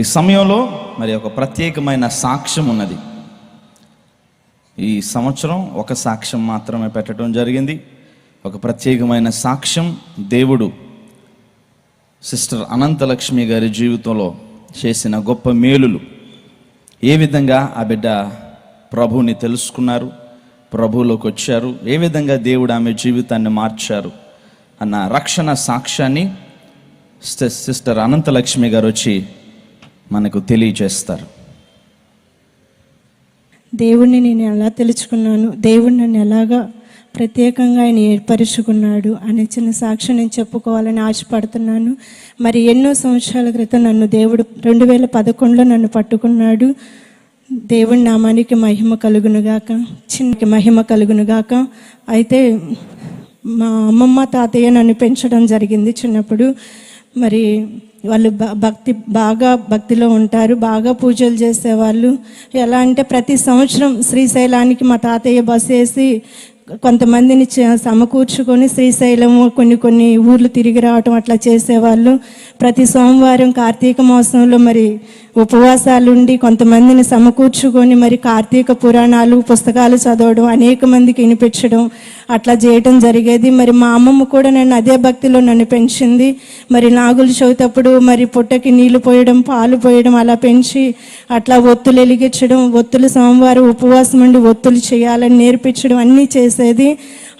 ఈ సమయంలో మరి ఒక ప్రత్యేకమైన సాక్ష్యం ఉన్నది. ఈ సంవత్సరం ఒక సాక్ష్యం మాత్రమే పెట్టడం జరిగింది. ఒక ప్రత్యేకమైన సాక్ష్యం దేవుడు సిస్టర్ అనంతలక్ష్మి గారి జీవితంలో చేసిన గొప్ప మేలులు. ఏ విధంగా ఆ బిడ్డ ప్రభువుని తెలుసుకున్నారు ప్రభువులోకి వచ్చారు ఏ విధంగా దేవుడు ఆమె జీవితాన్ని మార్చారు అన్న రక్షణ సాక్ష్యాన్ని సిస్టర్- అనంతలక్ష్మి గారు వచ్చి మనకు తెలియజేస్తారు. దేవుణ్ణి నేను ఎలా తెలుసుకున్నాను? దేవుడు నన్ను ఎలాగా ప్రత్యేకంగా ఆయన ఏర్పరుచుకున్నాడు అనే చిన్న సాక్ష్యం నేను చెప్పుకోవాలని ఆశపడుతున్నాను. మరి ఎన్నో సంవత్సరాల క్రితం నన్ను దేవుడు రెండు వేల పదకొండులో నన్ను పట్టుకున్నాడు. దేవుడి నామానికి మహిమ కలుగునుగాక చిన్నకి మహిమ కలుగునుగాక అయితే మా అమ్మమ్మ తాతయ్య నన్ను పెంచడం జరిగింది చిన్నప్పుడు. మరి వాళ్ళు భ- భక్తి బాగా భక్తిలో ఉంటారు బాగా పూజలు చేసేవాళ్ళు. ఎలా అంటే ప్రతి సంవత్సరం శ్రీశైలానికి మా తాతయ్య బస్ వేసి కొంతమందిని చ- సమకూర్చుకొని శ్రీశైలము కొన్ని కొన్ని ఊర్లు తిరిగి రావటం అట్లా చేసేవాళ్ళు. ప్రతి సోమవారం కార్తీక మాసంలో మరి ఉపవాసాలు ఉండి కొంతమందిని సమకూర్చుకొని మరి కార్తీక పురాణాలు పుస్తకాలు చదవడం అనేక మందికి వినిపించడం అట్లా చేయటం జరిగేది. మరి మా అమ్మమ్మ కూడా నన్ను అదే భక్తిలో నన్ను పెంచింది. మరి నాగులు చవితప్పుడు మరి పుట్టకి నీళ్ళు పోయడం పాలు పోయడం అలా పెంచి అట్లా ఒత్తులు వెలిగించడం ఒత్తులు సోమవారం ఉపవాసం ఉండి ఒత్తులు చేయాలని నేర్పించడం అన్నీ చేసి చేసేది.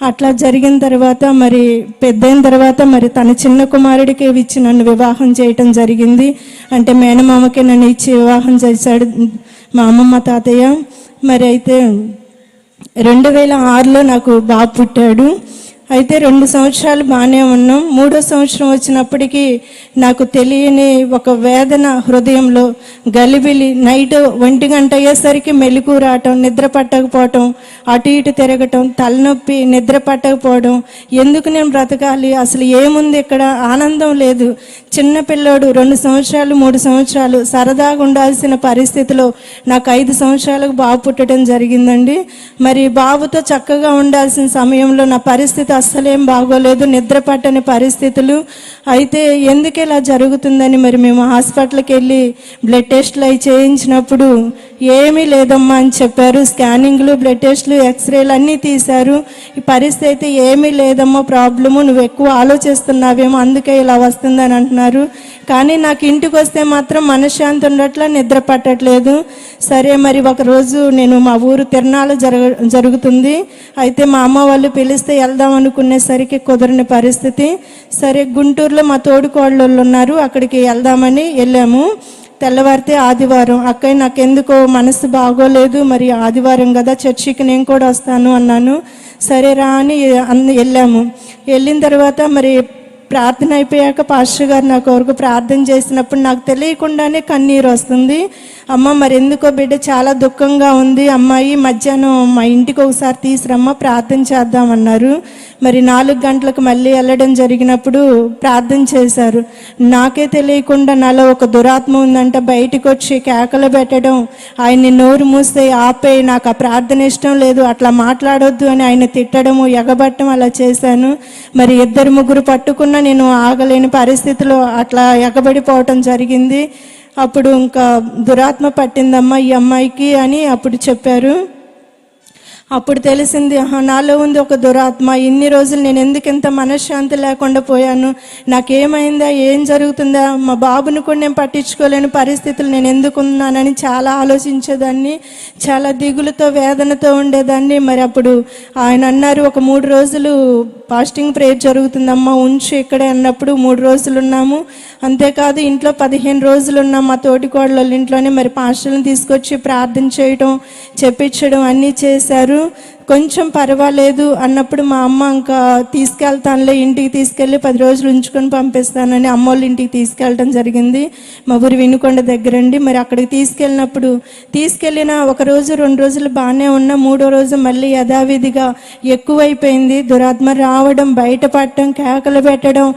అట్లా జరిగిన తర్వాత మరి పెద్దయిన తర్వాత మరి తన చిన్న కుమారుడికి ఇచ్చి నన్ను వివాహం చేయటం జరిగింది. అంటే మేనమామకి నన్ను ఇచ్చి వివాహం చేశాడు మా అమ్మమ్మ తాతయ్య. మరి అయితే రెండు వేల ఆరులో నాకు బాబు పుట్టాడు. అయితే రెండు సంవత్సరాలు బాగానే ఉన్నాం. మూడో సంవత్సరం వచ్చినప్పటికీ నాకు తెలియని ఒక వేదన హృదయంలో గలిబిలి నైట్ ఒంటి గంట అయ్యేసరికి మెలకు రావటం నిద్ర పట్టకపోవటం అటు ఇటు తిరగటం తలనొప్పి నిద్ర పట్టకపోవడం. ఎందుకు నేను బ్రతకాలి? అసలు ఏముంది ఇక్కడ? ఆనందం లేదు. చిన్న పిల్లోడు రెండు సంవత్సరాలు మూడు సంవత్సరాలు సరదాగా ఉండాల్సిన పరిస్థితిలో నాకు ఐదు సంవత్సరాలకు బాబు పుట్టడం జరిగిందండి. మరి బాబుతో చక్కగా ఉండాల్సిన సమయంలో నా పరిస్థితి అస్సలేం బాగోలేదు నిద్ర పట్టని పరిస్థితులు. అయితే ఎందుకు ఇలా జరుగుతుందని మరి మేము హాస్పిటల్కి వెళ్ళి బ్లడ్ టెస్ట్లు అవి చేయించినప్పుడు ఏమీ లేదమ్మా అని చెప్పారు. స్కానింగ్లు బ్లడ్ టెస్ట్లు ఎక్స్రేలు అన్నీ తీశారు. ఈ పరిస్థితి అయితే ఏమీ లేదమ్మా ప్రాబ్లము. నువ్వు ఎక్కువ ఆలోచిస్తున్నావేమో అందుకే ఇలా వస్తుందని అంటున్నారు. కానీ నాకు ఇంటికి వస్తే మాత్రం మనశ్శాంతి ఉండట్లా నిద్ర పట్టట్లేదు. సరే మరి ఒక రోజు నేను మా ఊరు తిరణాలు జరగ జరుగుతుంది. అయితే మా అమ్మ వాళ్ళు పిలిస్తే వెళ్దాం అనుకునేసరికి కుదరని పరిస్థితి. సరే గుంటూరులో మా తోడుకోళ్ళు ఉన్నారు. అక్కడికి వెళ్దామని వెళ్ళాము. తెల్లవారితే ఆదివారం. అక్కయ్య నాకెందుకో మనసు బాగోలేదు. మరి ఆదివారం కదా చర్చికి నేను కూడా వస్తాను అన్నాను. సరే రా అని వెళ్ళాము. వెళ్ళిన తర్వాత మరి ప్రార్థన అయిపోయాక పాస్టర్ గారు నా కొరకు ప్రార్థన చేసినప్పుడు నాకు తెలియకుండానే కన్నీరు వస్తుంది. అమ్మ మరి ఎందుకో బిడ్డ చాలా దుఃఖంగా ఉంది. అమ్మాయి మధ్యాహ్నం మా ఇంటికి ఒకసారి తీసురమ్మ ప్రార్థన చేద్దామన్నారు మరి నాలుగు గంటలకు మళ్ళీ వెళ్ళడం జరిగినప్పుడు ప్రార్థన చేశారు. నాకే తెలియకుండా నాలో ఒక దురాత్మ ఉందంట. బయటకు వచ్చి కేకలు పెట్టడం ఆయన్ని నోరు మూస్తే ఆపే నాకు ఆ ప్రార్థన ఇష్టం లేదు అట్లా మాట్లాడొద్దు అని ఆయన తిట్టడము ఎగబట్టడం అలా చేశాను. మరి ఇద్దరు ముగ్గురు పట్టుకున్న నేను ఆగలేని పరిస్థితిలో అట్లా ఎగబడిపోవటం జరిగింది. అప్పుడు ఇంకా దురాత్మ పట్టిందమ్మా ఈ అమ్మాయికి అని అప్పుడు చెప్పారు. అప్పుడు తెలిసింది నాలో ఉంది ఒక దురాత్మ. ఇన్ని రోజులు నేను ఎందుకు ఇంత మనశ్శాంతి లేకుండా పోయాను? నాకేమైందా? ఏం జరుగుతుందా? మా బాబుని కూడా నేను పట్టించుకోలేని పరిస్థితులు నేను ఎందుకు ఉన్నానని చాలా ఆలోచించేదాన్ని చాలా దిగులుతో వేదనతో ఉండేదాన్ని. మరి అప్పుడు ఆయన అన్నారు ఒక మూడు రోజులు ఫాస్టింగ్ ప్రేయర్ జరుగుతుందమ్మా ఉంచు ఇక్కడే అన్నప్పుడు మూడు రోజులు ఉన్నాము. అంతేకాదు ఇంట్లో పదిహేను రోజులు ఉన్నాం మా తోటికోడల ఇంట్లోనే. మరి పాస్టర్లను తీసుకొచ్చి ప్రార్థన చేయడం చెప్పించడం అన్నీ చేశారు. zero కొంచెం పర్వాలేదు అన్నప్పుడు మా అమ్మ ఇంకా తీసుకెళ్తానులే ఇంటికి తీసుకెళ్ళి పది రోజులు ఉంచుకొని పంపిస్తానని అమ్మోళ్ళ ఇంటికి తీసుకెళ్ళడం జరిగింది. మా ఊరి వినుకొండ దగ్గరండి. మరి అక్కడికి తీసుకెళ్ళినప్పుడు తీసుకెళ్ళిన ఒక రోజు రెండు రోజులు బాగానే ఉన్నా మూడో రోజు మళ్ళీ యథావిధిగా ఎక్కువైపోయింది. దురాత్మ రావడం బయటపడటం కేకలు పెట్టడం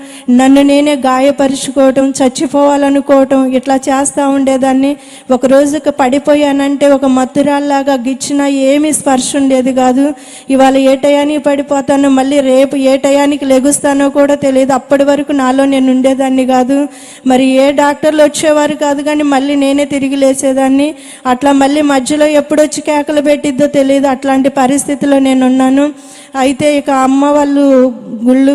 నన్ను నేనే గాయపరుచుకోవటం చచ్చిపోవాలనుకోవటం ఇట్లా చేస్తూ ఉండేదాన్ని. ఒక రోజుకి పడిపోయానంటే ఒక మత్తురాల్లాగా గిచ్చిన ఏమీ స్పర్శ ఉండేది కాదు. కాదు ఇవాళ ఏ టయానికి పడిపోతానో మళ్ళీ రేపు ఏ టయానికి లెగుస్తానో కూడా తెలియదు. అప్పటి వరకు నాలో నేను ఉండేదాన్ని కాదు. మరి ఏ డాక్టర్లు వచ్చేవారు కాదు కానీ మళ్ళీ నేనే తిరిగి లేచేదాన్ని. అట్లా మళ్ళీ మధ్యలో ఎప్పుడొచ్చి కేకలు పెట్టిద్దో తెలియదు. అట్లాంటి పరిస్థితిలో నేను ఉన్నాను అయితే ఇక అమ్మ వాళ్ళు గుళ్ళు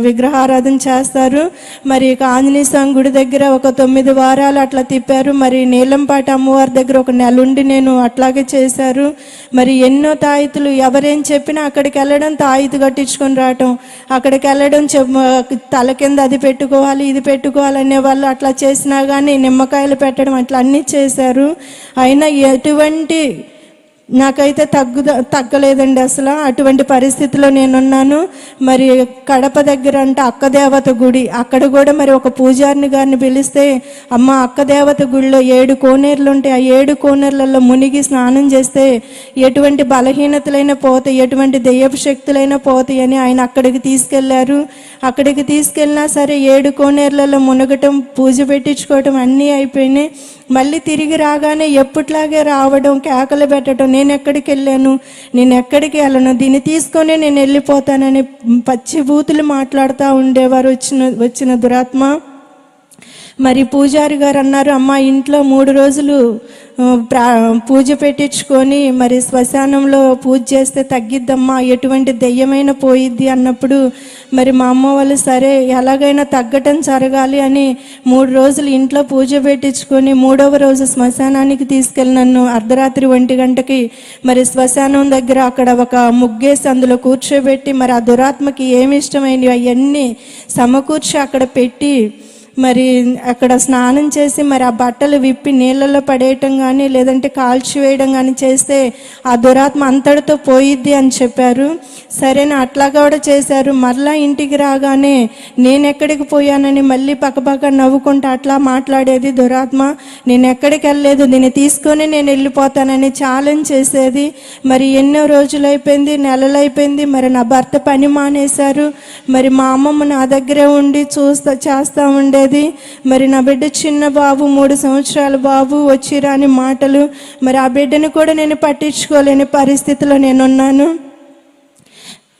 విగ్రహారాధన చేస్తారు. మరి ఇక ఆంజనేయ స్వామి గుడి దగ్గర ఒక తొమ్మిది వారాలు అట్లా తిప్పారు. మరి నీలంపాటి అమ్మవారి దగ్గర ఒక నెల ఉండి నేను అట్లాగే చేశారు. మరి ఎన్నో తాయితులు ఎవరేం చెప్పినా అక్కడికి వెళ్ళడం తాయితు కట్టించుకొని రావటం అక్కడికి వెళ్ళడం చెప్- తల కింద అది పెట్టుకోవాలి ఇది పెట్టుకోవాలి అనే వాళ్ళు అట్లా చేసినా కానీ నిమ్మకాయలు పెట్టడం అట్లా అన్నీ చేశారు. అయినా ఎటువంటి నాకైతే తగ్గుద తగ్గలేదండి అసలు. అటువంటి పరిస్థితిలో నేనున్నాను. మరి కడప దగ్గర అంటే అక్క దేవత గుడి. అక్కడ కూడా మరి ఒక పూజారిని గారిని పిలిస్తే అమ్మ అక్క దేవత గుడిలో ఏడు కోనేరులు ఉంటాయి ఆ ఏడు కోనేరులలో మునిగి స్నానం చేస్తే ఎటువంటి బలహీనతలైనా పోతాయి ఎటువంటి దెయ్యపు శక్తులైనా పోతాయి అని ఆయన అక్కడికి తీసుకెళ్ళారు. అక్కడికి తీసుకెళ్ళినా సరే ఏడు కోనేరులలో మునగటం పూజ పెట్టించుకోవటం అన్నీ అయిపోయినాయి. మళ్ళీ తిరిగి రాగానే ఎప్పట్లాగే రావడం కేకలు పెట్టడం నేను ఎక్కడికి వెళ్ళాను? నేను ఎక్కడికి వెళ్ళను? దీన్ని తీసుకొని నేను వెళ్ళిపోతానని పచ్చి బూతులు మాట్లాడుతూ ఉండేవారు వచ్చిన వచ్చిన దురాత్మ. మరి పూజారి గారు అన్నారు అమ్మ ఇంట్లో మూడు రోజులు ప్రా పూజ పెట్టించుకొని మరి శ్మశానంలో పూజ చేస్తే తగ్గిద్దమ్మా ఎటువంటి దెయ్యమైన పోయిద్ది అన్నప్పుడు మరి మా అమ్మ వాళ్ళు సరే ఎలాగైనా తగ్గటం జరగాలి అని మూడు రోజులు ఇంట్లో పూజ పెట్టించుకొని మూడవ రోజు శ్మశానానికి తీసుకెళ్ళి నన్ను అర్ధరాత్రి ఒంటి గంటకి మరి శ్మశానం దగ్గర అక్కడ ఒక ముగ్గేసి అందులో కూర్చోబెట్టి మరి ఆ దురాత్మకి ఏమి ఇష్టమైనవి అవన్నీ సమకూర్చి అక్కడ పెట్టి మరి అక్కడ స్నానం చేసి మరి ఆ బట్టలు విప్పి నీళ్ళలో పడేయటం కానీ లేదంటే కాల్చి వేయడం కానీ చేస్తే ఆ దురాత్మ అంతటితో పోయిద్ది అని చెప్పారు. సరేనా అట్లా కూడా చేశారు. మరలా ఇంటికి రాగానే నేను ఎక్కడికి పోయానని మళ్ళీ పక్కపక్క నవ్వుకుంటూ అట్లా మాట్లాడేది దురాత్మ. నేను ఎక్కడికి వెళ్ళలేదు దీన్ని తీసుకొని నేను వెళ్ళిపోతానని ఛాలెంజ్ చేసేది. మరి ఎన్నో రోజులు అయిపోయింది నెలలు అయిపోయింది మరి నా భర్త పని మానేశారు. మరి మా అమ్మమ్మ నా దగ్గరే ఉండి చూస్తా చేస్తూ ఉండేది మరి నా బిడ్డ చిన్న బాబు మూడు సంవత్సరాల బాబు వచ్చి రాని మాటలు మరి ఆ బిడ్డను కూడా నేను పట్టించుకోలేని పరిస్థితిలో నేనున్నాను.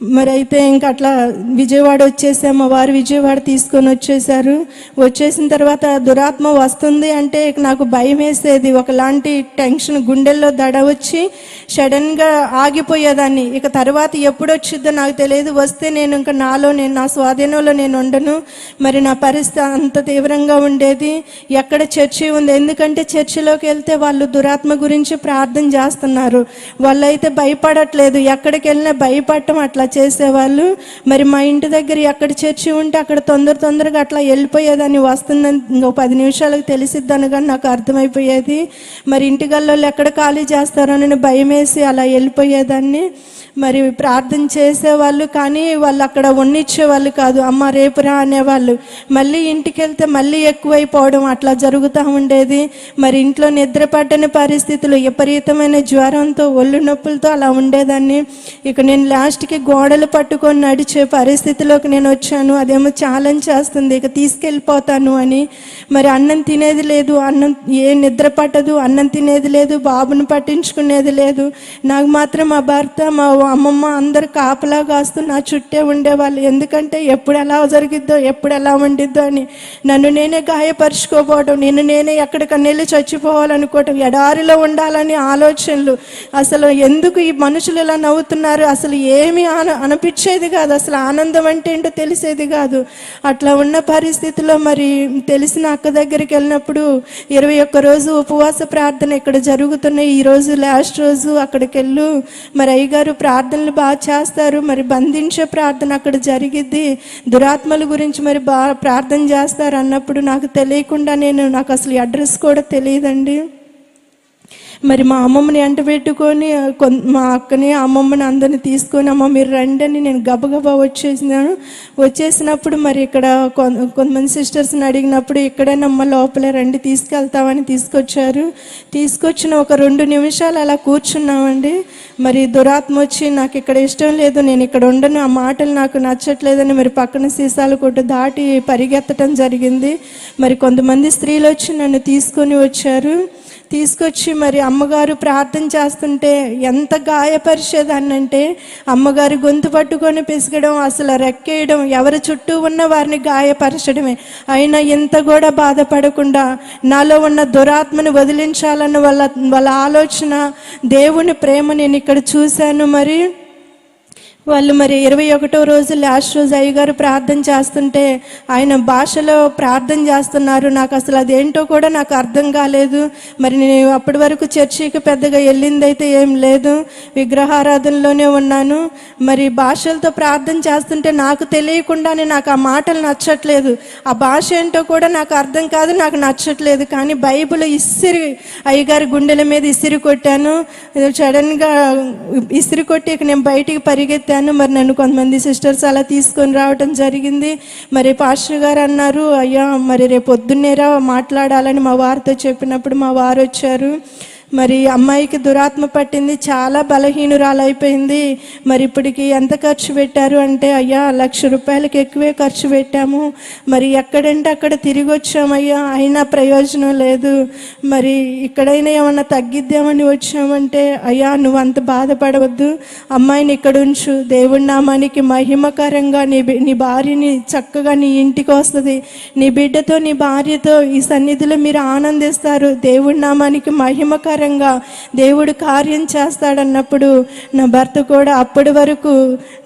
మరి అయితే ఇంక అట్లా విజయవాడ వచ్చేసాము వారు విజయవాడ తీసుకొని వచ్చేసారు. వచ్చేసిన తర్వాత దురాత్మ వస్తుంది అంటే నాకు భయం వేసేది. ఒకలాంటి టెన్షన్ గుండెల్లో దడ వచ్చి సడన్గా ఆగిపోయేదాన్ని. ఇక తర్వాత ఎప్పుడు వచ్చిద్దో నాకు తెలియదు. వస్తే నేను ఇంకా నాలో నేను నా స్వాధీనంలో నేను ఉండను. మరి నా పరిస్థితి అంత తీవ్రంగా ఉండేది. ఎక్కడ చర్చి ఉంది? ఎందుకంటే చర్చిలోకి వెళ్తే వాళ్ళు దురాత్మ గురించి ప్రార్థన చేస్తున్నారు. వాళ్ళైతే భయపడట్లేదు. ఎక్కడికి వెళ్ళినా భయపడటం అట్లా చేసేవాళ్ళు. మరి మా ఇంటి దగ్గర ఎక్కడ చర్చి ఉంటే అక్కడ తొందర తొందరగా అట్లా వెళ్ళిపోయేదాన్ని వస్తుందని ఇంకో పది నిమిషాలకు తెలిసిద్దని కానీ నాకు అర్థమైపోయేది. మరి ఇంటి గల్లోళ్ళు ఎక్కడ ఖాళీ చేస్తారో నేను భయం వేసి అలా వెళ్ళిపోయేదాన్ని. మరి ప్రార్థన చేసేవాళ్ళు కానీ వాళ్ళు అక్కడ వాళ్ళు కాదు. అమ్మ రేపు రా అనేవాళ్ళు. మళ్ళీ ఇంటికి వెళ్తే మళ్ళీ ఎక్కువైపోవడం అట్లా జరుగుతూ ఉండేది. మరి ఇంట్లో నిద్ర పట్టని పరిస్థితులు విపరీతమైన జ్వరంతో ఒళ్ళు నొప్పులతో అలా ఉండేదాన్ని. ఇక నేను లాస్ట్కి గోడలు పట్టుకొని నడిచే పరిస్థితిలోకి నేను వచ్చాను. అదేమో ఛాలెంజ్ చేస్తుంది. ఇక తీసుకెళ్ళిపోతాను అని. మరి అన్నం తినేది లేదు. అన్నం ఏ నిద్ర పట్టదు. అన్నం తినేది లేదు. బాబుని పట్టించుకునేది లేదు. నాకు మాత్రం మా భర్త మా అమ్మమ్మ అందరు కాపలా కాస్తూ నా చుట్టే ఉండేవాళ్ళు. ఎందుకంటే ఎప్పుడు ఎలా జరిగిద్దో ఎప్పుడు ఎలా ఉండిద్దో అని నన్ను నేనే గాయపరుచుకోపోవడం నేను నేనే ఎక్కడికన్నా వెళ్ళి చచ్చిపోవాలనుకోవటం ఎడారిలో ఉండాలని ఆలోచనలు. అసలు ఎందుకు ఈ మనుషులు ఇలా నవ్వుతున్నారు? అసలు ఏమీ ఆన అనిపించేది కాదు. అసలు ఆనందం అంటే ఏంటో తెలిసేది కాదు. అట్లా ఉన్న పరిస్థితిలో మరి తెలిసిన అక్క దగ్గరికి వెళ్ళినప్పుడు ఇరవై ఒక్క రోజు ఉపవాస ప్రార్థన ఇక్కడ జరుగుతున్నాయి ఈ రోజు లాస్ట్ రోజు అక్కడికి వెళ్ళు. మరి అయ్యగారు ప్రార్థనలు బాగా చేస్తారు. మరి బంధించే ప్రార్థన అక్కడ జరిగిద్ది. దురాత్మల గురించి మరి బాగా ప్రార్థన చేస్తారు అన్నప్పుడు నాకు తెలియకుండా నేను నాకు అసలు అడ్రస్ కూడా తెలియదండి. మరి మా అమ్మమ్మని ఎంట పెట్టుకొని కొన్ మా అక్కని అమ్మమ్మని అందరిని తీసుకొని అమ్మ మీరు రండి అని నేను గబగబా వచ్చేసినాను. వచ్చేసినప్పుడు మరి ఇక్కడ కొంతమంది సిస్టర్స్ని అడిగినప్పుడు ఇక్కడేనమ్మ లోపలే రండి తీసుకెళ్తామని తీసుకొచ్చారు. తీసుకొచ్చిన ఒక రెండు నిమిషాలు అలా కూర్చున్నామండి. మరి దురాత్మ వచ్చి నాకు ఇక్కడ ఇష్టం లేదు నేను ఇక్కడ ఉండను ఆ మాటలు నాకు నచ్చట్లేదని మరి పక్కన సీసాలు కొట్టు దాటి పరిగెత్తడం జరిగింది. మరి కొంతమంది స్త్రీలు వచ్చి నన్ను తీసుకొని వచ్చారు. తీసుకొచ్చి మరి అమ్మగారు ప్రార్థన చేస్తుంటే ఎంత గాయపరిచేదాన్ని అంటే గొంతు పట్టుకొని పిసగడం అసలు రెక్కేయడం ఎవరి చుట్టూ ఉన్న వారిని గాయపరచడమే. అయినా ఇంత కూడా బాధపడకుండా నాలో ఉన్న దురాత్మని వదిలించాలన్న వాళ్ళ వాళ్ళ ఆలోచన దేవుని ప్రేమ నేను ఇక్కడ చూశాను. మరి వాళ్ళు మరి ఇరవై ఒకటో రోజు లాస్ట్ రోజు అయ్యగారు ప్రార్థన చేస్తుంటే ఆయన భాషలో ప్రార్థన చేస్తున్నారు. నాకు అసలు అదేంటో కూడా నాకు అర్థం కాలేదు. మరి నేను అప్పటి వరకు చర్చికి పెద్దగా వెళ్ళిందైతే ఏం లేదు. విగ్రహారాధనలోనే ఉన్నాను. మరి భాషలతో ప్రార్థన చేస్తుంటే నాకు తెలియకుండానే నాకు ఆ మాటలు నచ్చట్లేదు. ఆ భాష ఏంటో కూడా నాకు అర్థం కాదు నాకు నచ్చట్లేదు. కానీ బైబిల్ ఇసిరి అయ్యగారి గుండెల మీద ఇసిరి కొట్టాను. సడన్గా ఇసిరి కొట్టి నేను బయటికి పరిగెత్తాను. మరి నన్ను కొంతమంది సిస్టర్స్ అలా తీసుకొని రావటం జరిగింది. మరి పాస్టర్ గారు అన్నారు అయ్యా మరి రేపు పొద్దున్నేరా మాట్లాడాలని మా వారితో చెప్పినప్పుడు మా వారు వచ్చారు. మరి అమ్మాయికి దురాత్మ పట్టింది చాలా బలహీనురాలైపోయింది. మరి ఇప్పటికి ఎంత ఖర్చు పెట్టారు అంటే అయ్యా లక్ష రూపాయలకి ఎక్కువే ఖర్చు పెట్టాము. మరి ఎక్కడంటే అక్కడ తిరిగి వచ్చామయ్యా అయినా ప్రయోజనం లేదు. మరి ఇక్కడైనా ఏమన్నా తగ్గిద్దామని వచ్చామంటే అయ్యా నువ్వు అంత బాధపడవద్దు. అమ్మాయిని ఇక్కడ ఉంచు. దేవుడి నామానికి మహిమకరంగా నీ నీ భార్యని చక్కగా నీ ఇంటికి వస్తుంది. నీ బిడ్డతో నీ భార్యతో ఈ సన్నిధిలో మీరు ఆనందిస్తారు. దేవుడి నామానికి మహిమకరంగా దేవుడు కార్యం చేస్తాడన్నప్పుడు నా భర్త కూడా అప్పటి వరకు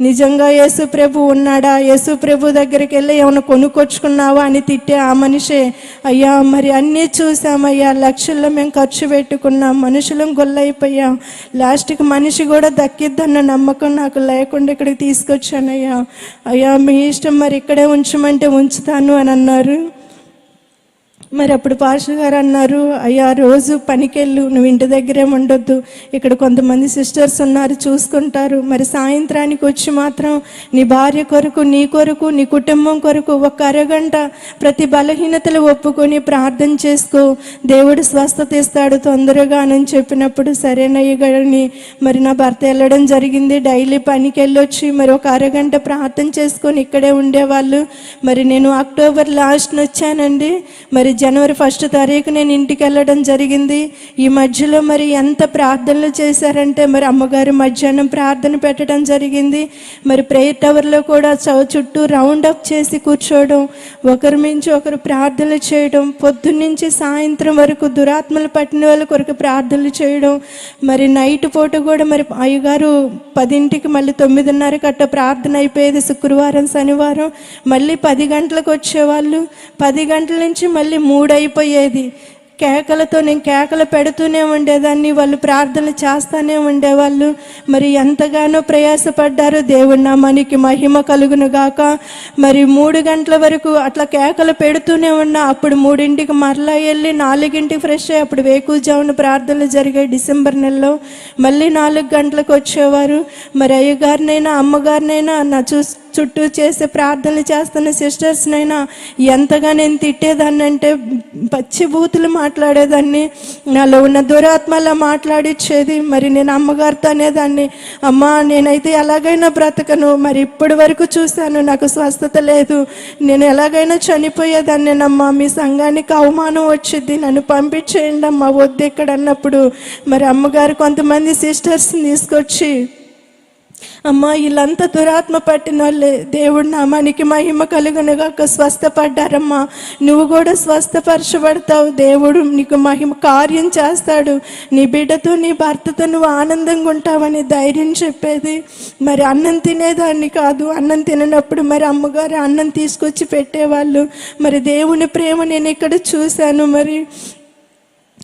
నిజంగా యేసు ప్రభు ఉన్నాడా? యేసు ప్రభు దగ్గరికి వెళ్ళి ఏమైనా కొనుక్కొచ్చుకున్నావా అని తిట్టే ఆ మనిషే అయ్యా మరి అన్నీ చూసామయ్యా లక్షల్లో మేము ఖర్చు పెట్టుకున్నాం మనుషులం గొల్లైపోయాం లాస్ట్కి మనిషి కూడా దక్కిద్దన్న నమ్మకం నాకు లేకుండా ఇక్కడికి తీసుకొచ్చానయ్యా. అయ్యా మీ ఇష్టం మరి ఇక్కడే ఉంచమంటే ఉంచుతాను అని అన్నారు. మరి అప్పుడు పాస్టర్ గారు అన్నారు అయ్యా రోజు పనికెళ్ళు నువ్వు ఇంటి దగ్గరే ఉండొద్దు. ఇక్కడ కొంతమంది సిస్టర్స్ ఉన్నారు చూసుకుంటారు. మరి సాయంత్రానికి వచ్చి మాత్రం నీ భార్య కొరకు నీ కొరకు నీ కుటుంబం కొరకు ఒక అరగంట ప్రతి బలహీనతలు ఒప్పుకొని ప్రార్థన చేసుకో. దేవుడు స్వస్థత ఇస్తాడు తొందరగా అని చెప్పినప్పుడు సరేనయ్య గారిని మరి నా భర్త వెళ్ళడం జరిగింది. డైలీ పనికి వెళ్ళొచ్చి మరి ఒక అరగంట ప్రార్థన చేసుకొని ఇక్కడే ఉండేవాళ్ళు. మరి నేను అక్టోబర్ లాస్ట్ని వచ్చానండి. మరి జనవరి ఫస్ట్ తారీఖు నేను ఇంటికి వెళ్ళడం జరిగింది. ఈ మధ్యలో మరి ఎంత ప్రార్థనలు చేశారంటే మరి అమ్మగారు మధ్యాహ్నం ప్రార్థన పెట్టడం జరిగింది. మరి ప్రేయర్ టవర్లో కూడా చవి చుట్టూ రౌండ్ అప్ చేసి కూర్చోవడం ఒకరి మించి ఒకరు ప్రార్థనలు చేయడం పొద్దున్నుంచి సాయంత్రం వరకు దురాత్మలు పట్టిన వాళ్ళ కొరకు ప్రార్థనలు చేయడం మరి నైట్ పూట కూడా మరి అయ్యగారు పదింటికి మళ్ళీ తొమ్మిదిన్నర కట్ట ప్రార్థన అయిపోయేది శుక్రవారం శనివారం. మళ్ళీ పది గంటలకు వచ్చేవాళ్ళు. పది గంటల నుంచి మళ్ళీ మూడైపోయేది. కేకలతో నేను కేకలు పెడుతూనే ఉండేదాన్ని వాళ్ళు ప్రార్థనలు చేస్తూనే ఉండేవాళ్ళు. మరి ఎంతగానో ప్రయాసపడ్డారు. దేవుడి నామానికి మహిమ కలుగును గాక. మరి మూడు గంటల వరకు అట్లా కేకలు పెడుతూనే ఉన్నా. అప్పుడు మూడింటికి మరలా వెళ్ళి నాలుగింటికి ఫ్రెష్ అయ్యి అప్పుడు వేకుజామున ప్రార్థనలు జరిగాయి డిసెంబర్ నెలలో. మళ్ళీ నాలుగు గంటలకు వచ్చేవారు. మరి అయ్యగారినైనా అమ్మగారినైనా నా చూసి చుట్టూ చేసే ప్రార్థనలు చేస్తున్న సిస్టర్స్నైనా ఎంతగా నేను తిట్టేదాన్ని అంటే పచ్చి బూతులు మాట్లాడేదాన్ని నాలో ఉన్న దురాత్మలా మాట్లాడిచ్చేది మరి నేను అమ్మగారితో అనేదాన్ని అమ్మా నేనైతే ఎలాగైనా బ్రతకను మరి ఇప్పటి వరకు చూశాను నాకు స్వస్థత లేదు నేను ఎలాగైనా చనిపోయేదాన్నేనమ్మా మీ సంఘానికి అవమానం వచ్చింది నన్ను పంపించేయండి అమ్మా వద్దు ఇక్కడ అన్నప్పుడు. మరి అమ్మగారు కొంతమంది సిస్టర్స్ని తీసుకొచ్చి అమ్మా వీళ్ళంతా దురాత్మ పట్టిన వాళ్ళే. దేవుడు నామానికి మహిమ కలుగునగాక స్వస్థపడ్డారమ్మా. నువ్వు కూడా స్వస్థపరచబడతావు. దేవుడు నీకు మహిమ కార్యం చేస్తాడు. నీ బిడ్డతో నీ భర్తతో నువ్వు ఆనందంగా ఉంటావని ధైర్యం చెప్పేది. మరి అన్నం తినేదాన్ని కాదు. అన్నం తిననప్పుడు మరి అమ్మగారు అన్నం తీసుకొచ్చి పెట్టేవాళ్ళు. మరి దేవుని ప్రేమ నేను ఇక్కడ చూశాను. మరి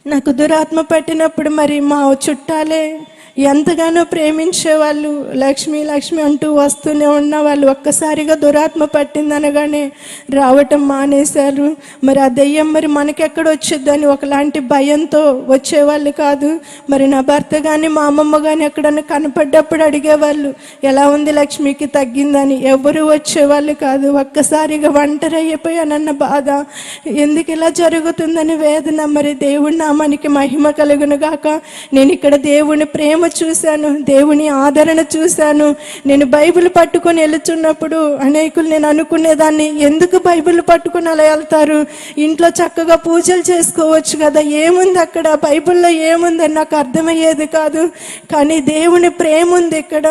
నాకు దురాత్మ పట్టినప్పుడు మరి మా చుట్టాలే ఎంతగానో ప్రేమించే వాళ్ళు లక్ష్మి లక్ష్మి అంటూ వస్తూనే ఉన్న వాళ్ళు ఒక్కసారిగా దురాత్మ పట్టిందనగానే రావటం మానేశారు. మరి ఆ దెయ్యం మరి మనకెక్కడ వచ్చిద్దని ఒకలాంటి భయంతో వచ్చేవాళ్ళు కాదు. మరి నా భర్త కానీ మా అమ్మమ్మ కానీ ఎక్కడన్నా కనపడ్డప్పుడు అడిగేవాళ్ళు ఎలా ఉంది లక్ష్మికి తగ్గిందని? ఎవరు వచ్చేవాళ్ళు కాదు. ఒక్కసారిగా ఒంటరి అయిపోయానన్న బాధ. ఎందుకు ఇలా జరుగుతుందని వేదన? మరి దేవుడి నామానికి మహిమ కలుగును గాక. నేను ఇక్కడ దేవుని ప్రేమ చూశాను దేవుని ఆదరణ చూశాను. నేను బైబిల్ పట్టుకొని వెళుతున్నప్పుడు అనేకులు నేను అనుకునేదాన్ని ఎందుకు బైబిల్ పట్టుకొని అలా వెళ్తారు? ఇంట్లో చక్కగా పూజలు చేసుకోవచ్చు కదా ఏముంది అక్కడ? బైబిల్లో ఏముందని నాకు అర్థమయ్యేది కాదు. కానీ దేవుని ప్రేమ ఉంది ఇక్కడ.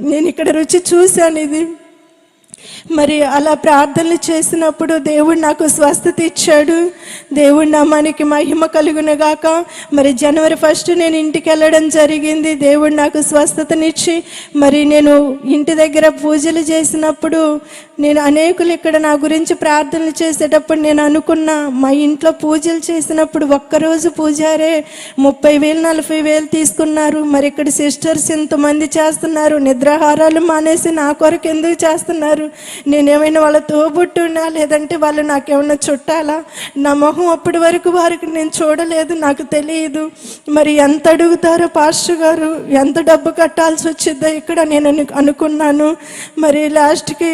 నేను ఇక్కడ రుచి చూశాను ఇది. మరి అలా ప్రార్థనలు చేసినప్పుడు దేవుడు నాకు స్వస్థత ఇచ్చాడు. దేవుడి నామానికి మహిమ కలుగునగాక మరి జనవరి ఫస్ట్ నేను ఇంటికి వెళ్ళడం జరిగింది. దేవుడు నాకు స్వస్థతనిచ్చి మరి నేను ఇంటి దగ్గర పూజలు చేసినప్పుడు నేను అనేకులు ఇక్కడ నా గురించి ప్రార్థనలు చేసేటప్పుడు నేను అనుకున్నా మా ఇంట్లో పూజలు చేసినప్పుడు ఒక్కరోజు పూజారే ముప్పై వేలు నలభై వేలు తీసుకున్నారు. మరి ఇక్కడ సిస్టర్స్ ఇంతమంది చేస్తున్నారు. నిద్రాహారాలు మానేసి నా కొరకు ఎందుకు చేస్తున్నారు? నేనేమైనా వాళ్ళ తోబుట్టున్నా లేదంటే వాళ్ళు నాకేమైనా చుట్టాలా? నా మొహం అప్పటి వరకు వారికి నేను చూడలేదు నాకు తెలియదు. మరి ఎంత అడుగుతారో పాస్టర్ గారు? ఎంత డబ్బు కట్టాల్సి వచ్చిందో ఇక్కడ నేను అనుకున్నాను. మరి లాస్ట్కి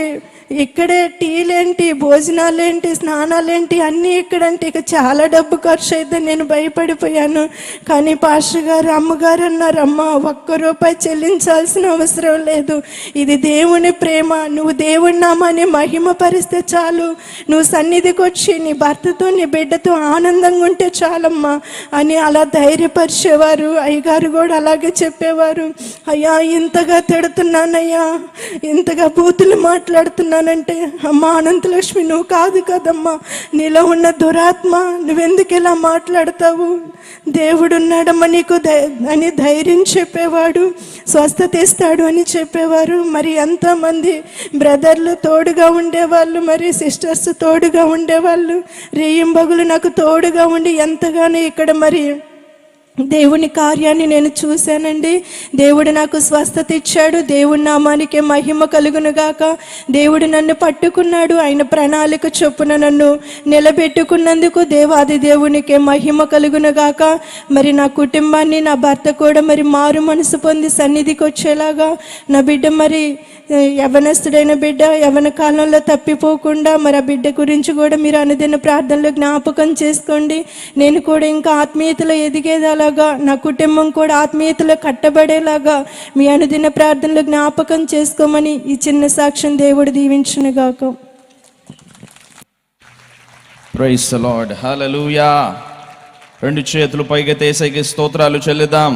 ఇక్కడే టీలేంటి భోజనాలేంటి స్నానాలేంటి అన్నీ ఇక్కడంటే ఇక చాలా డబ్బు ఖర్చు అయితే నేను భయపడిపోయాను. కానీ పాష గారు అమ్మగారు అన్నారు అమ్మ ఒక్క రూపాయి చెల్లించాల్సిన అవసరం లేదు. ఇది దేవుని ప్రేమ. నువ్వు దేవుడి నామాన్ని మహిమ పరిస్తే చాలు. నువ్వు సన్నిధికి వచ్చి నీ భర్తతో నీ బిడ్డతో ఆనందంగా ఉంటే చాలమ్మా అని అలా ధైర్యపరిచేవారు. అయ్యగారు కూడా అలాగే చెప్పేవారు. అయ్యా ఇంతగా తిడుతున్నానయ్యా. ఇంతగా బూతులు మాట్లాడుతున్నానంటే అమ్మా అనంతలక్ష్మి నువ్వు కాదు కదమ్మా. నీలో ఉన్న దురాత్మ నువ్వెందుకు ఇలా మాట్లాడతావు? దేవుడు ఉన్నాడమ్మా నీకు అని ధైర్యం చెప్పేవాడు స్వస్థత ఇస్తాడు అని చెప్పేవారు. మరి ఎంతమంది బ్రదర్లు తోడుగా ఉండేవాళ్ళు మరి సిస్టర్స్ తోడుగా ఉండేవాళ్ళు? రేయింబగులు నాకు తోడుగా ఉండి ఎంతగానో ఇక్కడ మరి దేవుని కార్యాన్ని నేను చూశానండి. దేవుడు నాకు స్వస్థత ఇచ్చాడు. దేవుడి నామానికి మహిమ కలుగునుగాక దేవుడు నన్ను పట్టుకున్నాడు. ఆయన ప్రణాళిక చొప్పున నన్ను నిలబెట్టుకున్నందుకు దేవాది దేవునికి మహిమ కలుగునుగాక మరి నా కుటుంబాన్ని నా భర్త కూడా మరి మారు మనసు పొంది సన్నిధికి వచ్చేలాగా. నా బిడ్డ మరి యవనస్తుడైన బిడ్డ యవన కాలంలో తప్పిపోకుండా మరి ఆ బిడ్డ గురించి కూడా మీరు అనుదిన ప్రార్థనలో జ్ఞాపకం చేసుకోండి. నేను కూడా ఇంకా ఆత్మీయతలో కట్టబడేలాగా నా కుటుంబం కూడా ఆత్మీయతలో కట్టబడేలాగా మీ అనుదిన ప్రార్థనలు జ్ఞాపకం చేసుకోమని ఈ చిన్న సాక్ష్యం దేవుడు దీవించునుగాక. ప్రైస్ లార్డ్ హల్లెలూయా రెండు చేతులు పైకెత్తేసరికి స్తోత్రాలు చెల్లిద్దాం